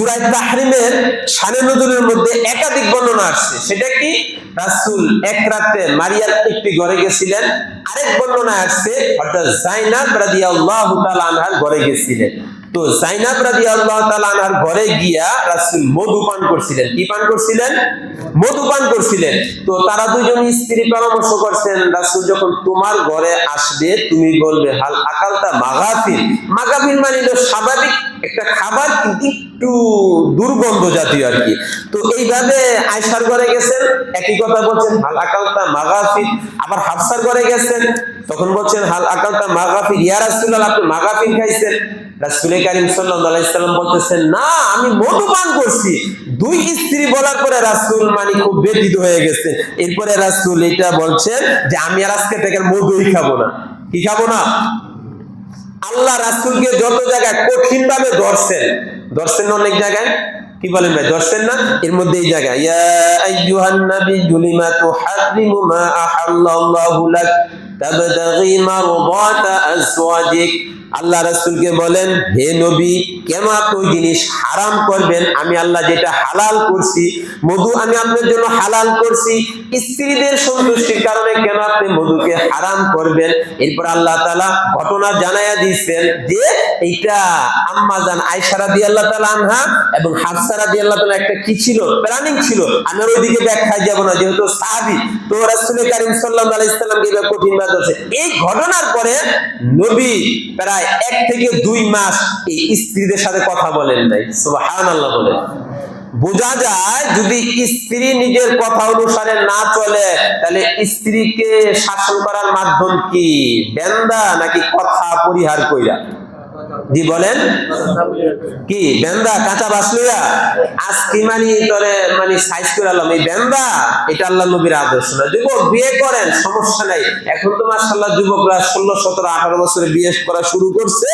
সুরাই তাহরিমের সানে নজরের মধ্যে একাধিক বর্ণনা আসছে। সেটা কি? রাসুল এক রাতে মারিয়ার একটি ঘরে গেছিলেন। আরেক বর্ণনা আসছে অর্থাৎ জাইনাব রাদিয়াল্লাহু তাআলা আনহার ঘরে গেছিলেন। তো জাইনাব রাদিয়াল্লাহু তাআলা আনহার ঘরে গিয়া রাসূল মধু পান করছিলেন। কি পান করছিলেন? মধু পান করছিলেন। তো তারা দুজন স্ত্রী পরামর্শ করছেন, রাসূল, যখন তোমার ঘরে আসবে, তুমি বলবে, হাল আকালটা মাগাফিল। মাগাফিল মানে স্বাভাবিক একটা খাবার, কিন্তু একটু দুর্গন্ধ জাতীয় আর কি। তো এইভাবে আয়সার ঘরে গেছেন, একই কথা বলছেন, হাল আকালতা মাগাফিল। আবার হাফসার ঘরে গেছেন, তখন বলছেন, হাল আকালটা মাগাফিল। ইয়ার রাসূলুল্লাহ, আপনি মাগাফিল খাইছেন। রাসূল করিম সাল্লাম বলতেছেন, না, আমি মধু পান করছি। দুই স্ত্রী বলার পরে রাসূল মানে খুব ব্যথিত হয়ে গেছে। এরপরে রাসূল এটা বলছেন যে, আমি আর আজকে থেকে মধুই খাব না। কি খাব না? আল্লাহ রাসূলকে যত জায়গায় কঠিন ভাবে ধরছেন ধরছেন অনেক জায়গায়? কি বলেন ভাই, ধরছেন না? এর মধ্যে এই জায়গায়, ইয়া আইয়ুহান নাবী মা আহাল্লাল্লাহু লাক? আল্লাহ বলেন, হে নবী, কেন আপনি জিনিস হারাম করবেন? আমি আল্লাহ যেটা হালাল করছি, মধু আমি আপনার জন্য হালাল করছি, স্ত্রীদের সন্তুষ্টির কারণে কেন আপনি মধুকে হারাম করবেন? এরপর আল্লাহ ঘটনা যে, এইটা আম্মা জান আনহা এবং একটা কি ছিল? প্ল্যানিং ছিল। আমি ওইদিকে ব্যাখ্যায় যাব না, যেহেতু সাহাবী। তো রাসূল কারীম সাল্লাল্লাহু কঠিন আছে এই ঘটনার পরে নবী প্রায় এক থেকে দুই মাস এই স্ত্রীদের সাথে কথা বলেন নাই, সুবহানাল্লাহ বলে বোঝা যায় যদি স্ত্রী নিজের কথা অনুসারে না চলে, তাহলে স্ত্রীকে শাসন করার মাধ্যম কি? বেন্দা নাকি কথা পরিহার কইরা? জি, বলেন। কি, বেন্দা, কাঁচা বাসলিয়া আজকে মানে তোরে মানে সাইজ করে আলাম এই বেন্দা, এটা আল্লাহ নবীর আদর্শ না। যুবক, বিয়ে করেন, সমস্যা নাই। এখন তো মাসাল্লাহ যুবকরা ষোলো, সতেরো, আঠারো বছরে বিয়ে করা শুরু করছে।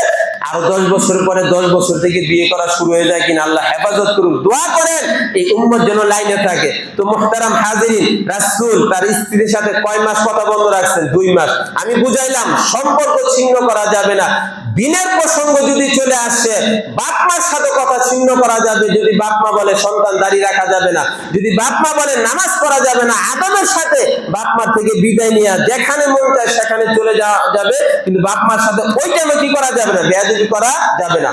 আরও দশ বছর পরে দশ বছর থেকে বিয়ে করা শুরু হয়ে যায় কিনা আল্লাহ হেফাজত করুক দোয়া করেন, এই উম্মত যেন লাইনে থাকে। তো মোহতারাম হাজিরিন, রাসূল, তার স্ত্রীর সাথে কয় মাস কথা বন্ধ রাখছেন? দুই মাস। আমি বুঝাইলাম, সম্পর্ক ছিন্ন করা যাবে না। দিনের প্রসঙ্গ যদি চলে আসে, বাপমার সাথে কথা ছিন্ন করা যাবে, যদি বাপমা বলে সন্তান দাঁড়িয়ে রাখা যাবে না, যদি বাপমা বলে নামাজ পড়া যাবে না আদমের সাথে বাপমার থেকে বিদায় নিয়ে, যেখানে মন চায় সেখানে চলে যাওয়া যাবে, কিন্তু বাপমার সাথে ওই টাইমে কি করা যাবে না বেয়াদি করা যাবে না।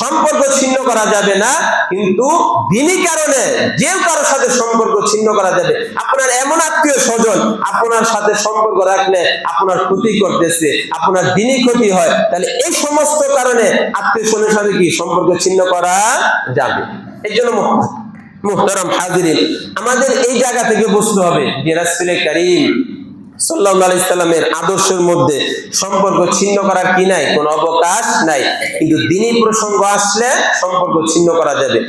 সম্পর্ক ছিন্ন করা যাবে না, কিন্তু দিনই কারণে যে কারোর সাথে সম্পর্ক ছিন্ন করা যাবে। আপনার এমন আত্মীয় স্বজন আপনার সাথে সম্পর্ক রাখলে আপনার ক্ষতি করতেছে, আপনার দিনই ক্ষতি হয়। তাহলে এই সমস্ত কারণে আত্মীয় স্বজনের সাথে কি সম্পর্ক ছিন্ন করা যাবে? এই জন্য মুহতারাম হাজিরিন, আমাদের এই জায়গা থেকে বুঝতে হবে যে রাসূল করিম সাল্লাল্লাহু আলাইহি সাল্লামের আদর্শের মধ্যে সম্পর্ক ছিন্ন করার কি নাই? কোনো অবকাশ নাই। কিন্তু দিনই প্রসঙ্গ আসলে সম্পর্ক ছিন্ন করা যাবে।